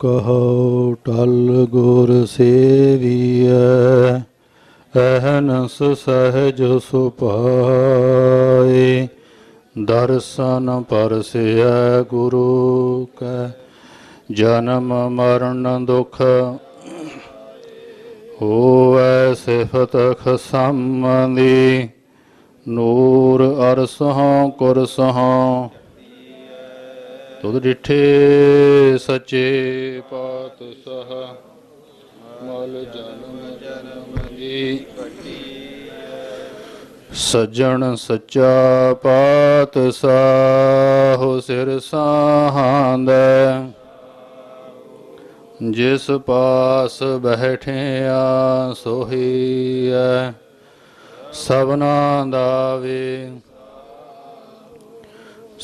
ਕਹੋ, ਟਲ ਗੁਰ ਸੇਵੀਐ, ਅਹਨਸ ਸਹਿਜ ਸੁਪਾਏ ਦਰਸ਼ਨ ਪਰਸਿਐ ਗੁਰੂ ਕੈ, ਜਨਮ ਮਰਨ ਦੁਖ ਹੋਵੈ ਸਿਫਤ ਖਸਮਦੀ ਨੂਰ ਅਰਸਹੋਂ ਕੁਰਸਹੋਂ ਤੁਧ ਡਿਠੇ ਸੱਚੇ ਪਾਤਸ਼ਾਹ, ਮਲ ਜਨਮ ਜਨਮ ਦੀ ਸੱਜਣ ਸੱਚਾ ਪਾਤਸ਼ਾਹ, ਸਿਰ ਸਾਹਾਂਦੈ ਜਿਸ ਪਾਸ ਬੈਠਿਆ ਸੋਹੀਐ ਸਭਨਾ ਦਾ ਵੇ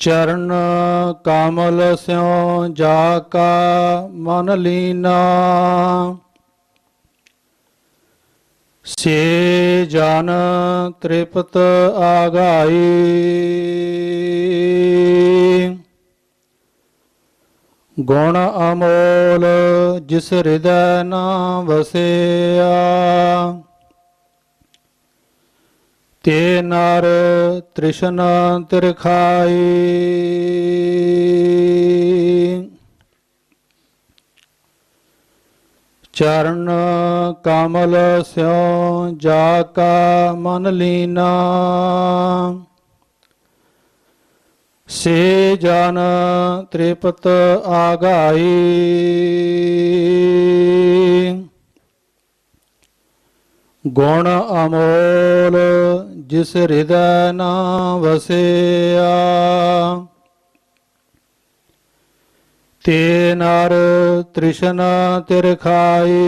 ਚਰਨ ਕਮਲ ਸਿਉ ਜਾ ਕਾ ਮਨ ਲੀਨਾ। ਸੇ ਜਨ ਤ੍ਰਿਪਤ ਆਗਾਈ। ਗੁਣ ਅਮੋਲ ਜਿਸ ਹਿਰਦੈ ਨਾ ਵਸਿਆ। ਤੇ ਨਰ ਤ੍ਰਿਸ਼ਨ ਤਿਰਖਾਈ। ਚਰਨ ਕਮਲ ਸਿਉ ਜਾ ਕਾ ਮਨ ਲੀਨਾ। ਸੇ ਜਨ ਤ੍ਰਿਪਤ ਆਗਾਈ। ਗੁਣ ਅਮੋਲ ਜਿਸ ਹਿਰਦੈ ਨਾ ਵਸਿਆ। ਤੇ ਨਰ ਤ੍ਰਿਸ਼ਨ ਤਿਰਖਾਈ।